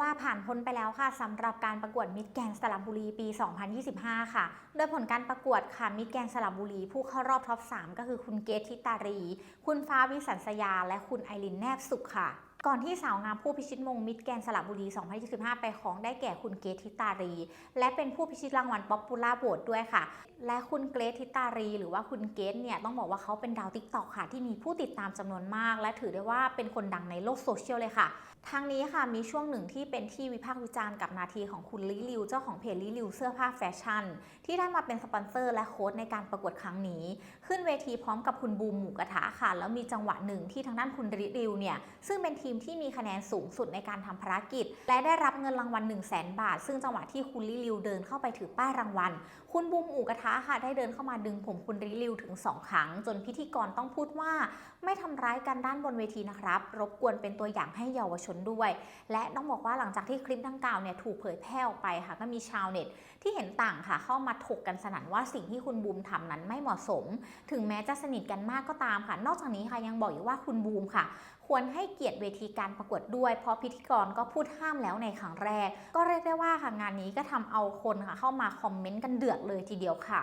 ว่าผ่านพ้นไปแล้วค่ะสำหรับการประกวดมิดแกนสระบุรีปี 2025 ค่ะ โดยผลการประกวดค่ะมิดแกนสระบุรี ผู้เข้ารอบท็อป 3 ก็คือคุณเกตทิตารี คุณฟ้าวิสันสยา และคุณไอรินแนบสุขค่ะก่อนที่สาวงามผู้พิชิตมงมิดแกนสระบุรี 2025 ไปของได้แก่คุณเกตทิตารี และเป็นผู้พิชิตรางวัลป๊อปปูล่าโหวตด้วยค่ะ และคุณเกรทิตารี หรือว่าคุณเกตเนี่ยต้องบอกว่าเขาเป็นดาวติ๊กตอกค่ะ ที่มีผู้ติดตามจำนวนมาก และถือได้ว่าเป็นคนดังในโลกโซเชียลเลยค่ะ ทางนี้ค่ะมีช่วงหนึ่งที่เป็นที่วิพากษ์วิจารณ์กับนาทีของคุณลิลิว เจ้าของเพจลิลิวเสื้อผ้าแฟชั่น ที่ได้มาเป็นสปอนเซอร์และโค้ดในการประกวดครั้งนี้ ขึ้นเวทีพร้อมกับคุณบูมหมูกระทะค่ะ แล้วมีจังหวะหนึ่งที่ทางด้านคุณลิลิวเนี่ยซึ่งเป็นทีมที่มีคะแนนสูงสุดในการทำภารกิจ และได้รับเงินรางวัล 1 0 0 0 0แบาท ซึ่งจังหวะที่คุณลิลิวเดินเข้าไปถือป้ายรางวัล คุณบูมหมูกระทะค่ะได้เดินเข้ามาดึงผมคุณริลิวถึง 2 ครั้ง จนพิธีกรต้องพูดว่า ไม่ทำร้ายกันด้านบนเวทีนะครับ รบกวนเป็นตัวอย่างให้เยาวชนด้วย และต้องบอกว่าหลังจากที่คลิปดังกล่าวเนี่ยถูกเผยแพร่ออกไปค่ะก็มีชาวเน็ตที่เห็นต่างค่ะเข้ามาถกกันสนั่นว่าสิ่งที่คุณบูมทำนั้นไม่เหมาะสม ถึงแม้จะสนิทกันมากก็ตามค่ะ นอกจากนี้ค่ะยังบอกอีกว่าคุณบูมค่ะ ควรให้เกียรติเวทีการประกวดด้วย เพราะพิธีกรก็พูดห้ามแล้วในครั้งแรก ก็เรียกได้ว่าค่ะงานนี้ก็ทำเอาคนค่ะเข้ามาคอมเมนต์กันเดือดเลยทีเดียวค่ะ